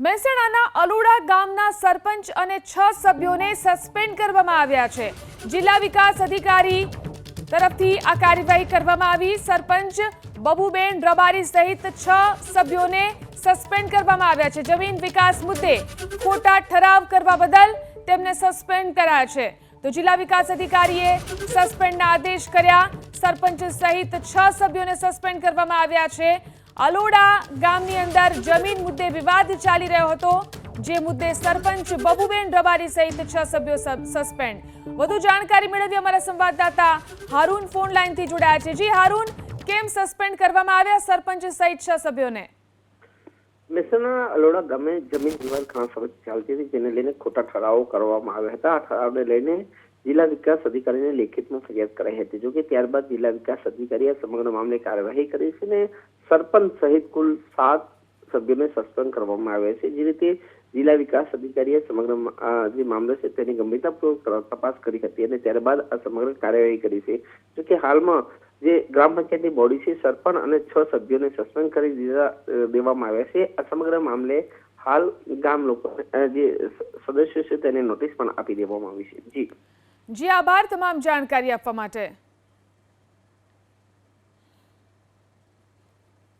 મહેસાણાના અલુડા ગામના સરપંચ અને છ સભ્યોને સસ્પેન્ડ કરવામાં આવ્યા છે. જિલ્લા વિકાસ અધિકારી તરફથી આ કાર્યવાહી કરવામાં આવી. સરપંચ બબુબેન રબારી સહિત છ સભ્યોને સસ્પેન્ડ કરવામાં આવ્યા છે. જમીન વિકાસ મુદ્દે ખોટા ઠરાવ કરવા બદલ તેમને સસ્પેન્ડ કર્યા છે. તો જિલ્લા વિકાસ અધિકારીએ સસ્પેન્ડના આદેશ કર્યા. સરપંચ સહિત છ સભ્યોને સસ્પેન્ડ કરવામાં આવ્યા છે. અલોડા ગામની અંદર જમીન મુદ્દે વિવાદ ચાલી રહ્યો હતો, જે મુદ્દે સરપંચ બબુબેન રબારી સહિત છ સભ્યો સસ્પેન્ડ. વધુ જાણકારી મેળવી અમારા સંવાદદાતા હારૂન ફોન લાઈનથી જોડાયા છે. જી હારૂન, કેમ સસ્પેન્ડ કરવામાં આવ્યા? સરપંચ સહિત છ સભ્યોને. મહેસાણા અલોડા ગામે જમીન વિવાદ ઘણા સમય ચાલતી હતી, જેને લઈને ખોટા ઠરાવો કરવામાં આવ્યા હતા. આ ઠરાવને લઈને જિલ્લા વિકાસ અધિકારીને લેખિતમાં ફરિયાદ કરાઈ હતી. જોકે ત્યારબાદ જિલ્લા વિકાસ અધિકારીએ સમગ્ર મામલે કાર્યવાહી કરી છે અને સરપંચ સહિત કુલ સાત સભ્યોને સસ્પેન્ડ કરવામાં આવ્યા છે. જે રીતે જિલ્લા વિકાસ અધિકારીએ સમગ્ર જે મામલો છે તેની ગંભીરતાપૂર્વક તપાસ કરી હતી અને ત્યારબાદ આ સમગ્ર કાર્યવાહી કરી છે. જોકે હાલમાં જે ગ્રામ પંચાયતની બોડી છે, સરપંચ અને છ સભ્યોને સસ્પેન્ડ કરી દીધા દેવામાં આવ્યા છે. આ સમગ્ર મામલે હાલ ગામ લોકો જે સદસ્યો છે, તેને નોટિસ પણ આપી દેવામાં આવી છે. જી. જી, આભાર. તમામ જાણકારી આપવા માટે.